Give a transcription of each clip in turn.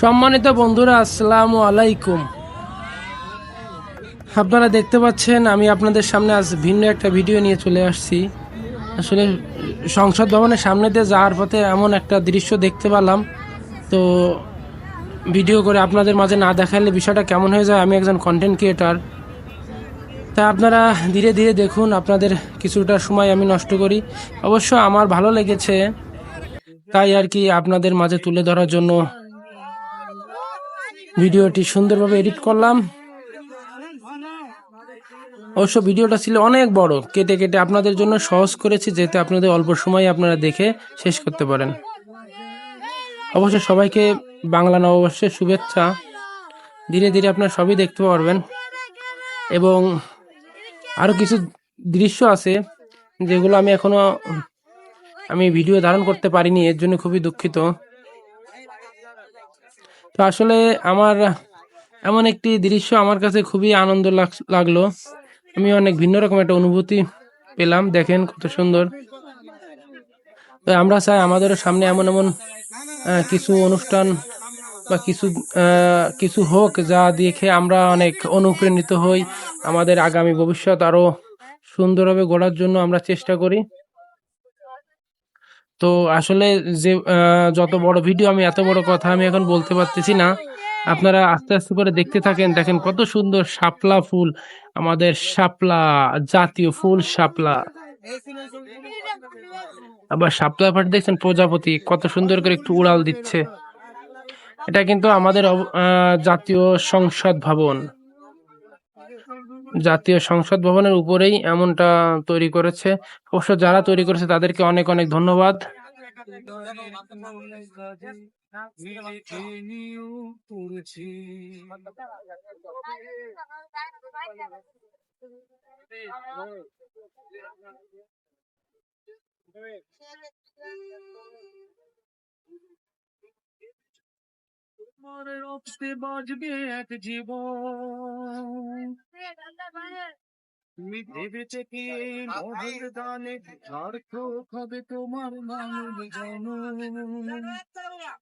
সম্মানিত বন্ধুরা, আসসালামু আলাইকুম। আপনারা দেখতে পাচ্ছেন, আমি আপনাদের সামনে আজ ভিন্ন একটা ভিডিও নিয়ে চলে আসছি। আসলে সংসদ ভবনের সামনে দিয়ে যাওয়ার পথে এমন একটা দৃশ্য দেখতে পেলাম। তো ভিডিও করে আপনাদের মাঝে না দেখালে বিষয়টা কেমন হয়ে যায়, আমি একজন কন্টেন্ট ক্রিয়েটার তা আপনারা ধীরে ধীরে দেখুন, আপনাদের কিছুটা সময় আমি নষ্ট করি। অবশ্য আমার ভালো লেগেছে, তাই আর কি আপনাদের মাঝে তুলে ধরার জন্য ভিডিওটি সুন্দরভাবে এডিট করলাম। অবশ্য ভিডিওটা ছিল অনেক বড়। কেটে কেটে আপনাদের জন্য সহজ করেছি, যেতে আপনাদের অল্প সময় আপনারা দেখে শেষ করতে পারেন। অবশ্য সবাইকে বাংলা নববর্ষের শুভেচ্ছা। ধীরে ধীরে আপনারা সবই দেখতে পারবেন। এবং আরও কিছু দৃশ্য আছে, যেগুলো আমি এখনও আমি ভিডিও ধারণ করতে পারিনি, এর জন্য খুবই দুঃখিত। তো আসলে আমার এমন একটি দৃশ্য আমার কাছে খুবই আনন্দ লাগল। আমি অনেক ভিন্ন রকম একটা অনুভূতি পেলাম, দেখেন কত সুন্দর। তো আমরা চাই আমাদের সামনে এমন এমন কিছু অনুষ্ঠান বা কিছু কিছু হোক যা দেখে আমরা অনেক অনুপ্রাণিত হই। আমাদের আগামী ভবিষ্যৎ আরও সুন্দরভাবে গড়ার জন্য আমরা চেষ্টা করি। তো আসলে যে যত বড় ভিডিও আমি, এত বড় কথা আমি এখন বলতে পারতেছি না। আপনারা আস্তে আস্তে করে দেখতে থাকেন, দেখেন কত সুন্দর শাপলা ফুল, আমাদের শাপলা, জাতীয় ফুল শাপলা। আবার শাপলা পাট দেখছেন প্রজাপতি, কত সুন্দর করে একটু উড়াল দিচ্ছে। এটা কিন্তু আমাদের জাতীয় সংসদ ভবন। জাতীয় সংসদ ভবনের উপরেই এমনটা তৈরি করেছে। অবশ্য যারা তৈরি করেছে তাদেরকে অনেক অনেক ধন্যবাদ। তোমার রক্তে বাজবে এক জীবন। ভেবেছে কি মহের দানে সার্থক হবে তোমার মানব জনম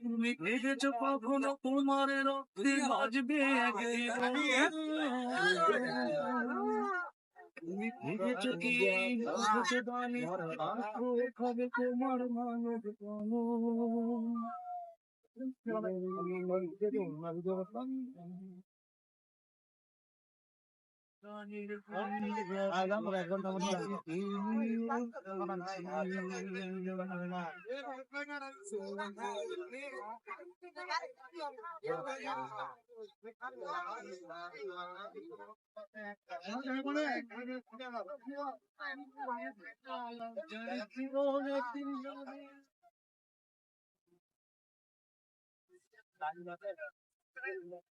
তুমি ভেবেছো কখনো তোমার রক্তে বাজবে তুমি ভেবেছো কি মহের দানে সার্থক হবে তোমার মানব জনম আমায় ছেড়ে প্রদানের পূর্ণ সাদে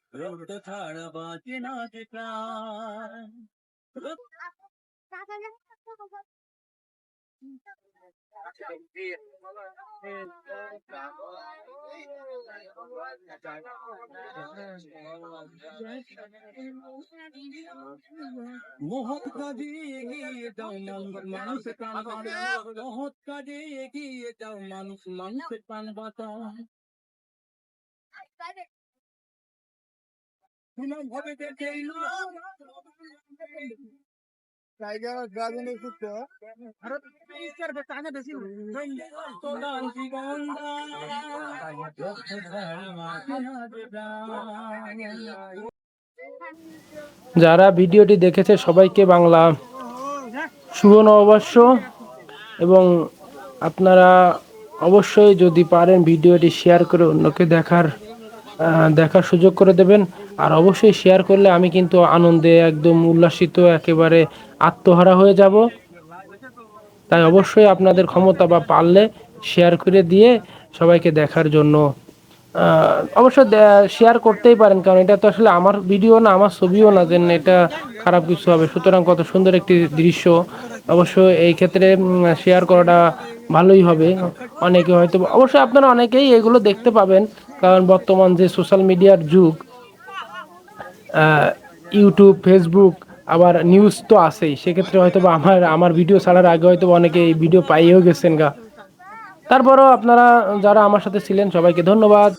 रोड थाळवाचे नाच मोहत करेगी दौलन मानुष प्राण बता। मोहत करेगी दौलन मानुष प्राण बता যারা ভিডিওটি দেখেছে, সবাইকে বাংলা শুভ নববর্ষ। এবং আপনারা অবশ্যই যদি পারেন ভিডিওটি শেয়ার করে অন্যকে দেখার দেখার সুযোগ করে দেবেন। আর অবশ্যই শেয়ার করলে আমি কিন্তু আনন্দে একদম উল্লাসিত, একেবারে আত্মহারা হয়ে যাব। তাই অবশ্যই আপনাদের ক্ষমতা বা পারলে শেয়ার করে দিয়ে সবাইকে দেখার জন্য অবশ্য শেয়ার করতেই পারেন। কারণ এটা তো আসলে আমার ভিডিও না, আমার ছবিও না যে এটা খারাপ কিছু হবে। সুতরাং কত সুন্দর একটি দৃশ্য। অবশ্য এই ক্ষেত্রে শেয়ার করাটা ভালোই হবে। অনেকে হয়তো অবশ্যই আপনারা অনেকেই এগুলো দেখতে পাবেন। কারণ বর্তমান যে সোশ্যাল মিডিয়ার যুগ ইউটিউব ফেসবুক আবার নিউজ তো আছেই। সেক্ষেত্রে হয়তো বা আমার আমার ভিডিও ছাড়ার আগে হয়তো অনেকে এই ভিডিও পাইয়েও গেছেন গা। তারপরও আপনারা যারা আমার সাথে ছিলেন, সবাইকে ধন্যবাদ।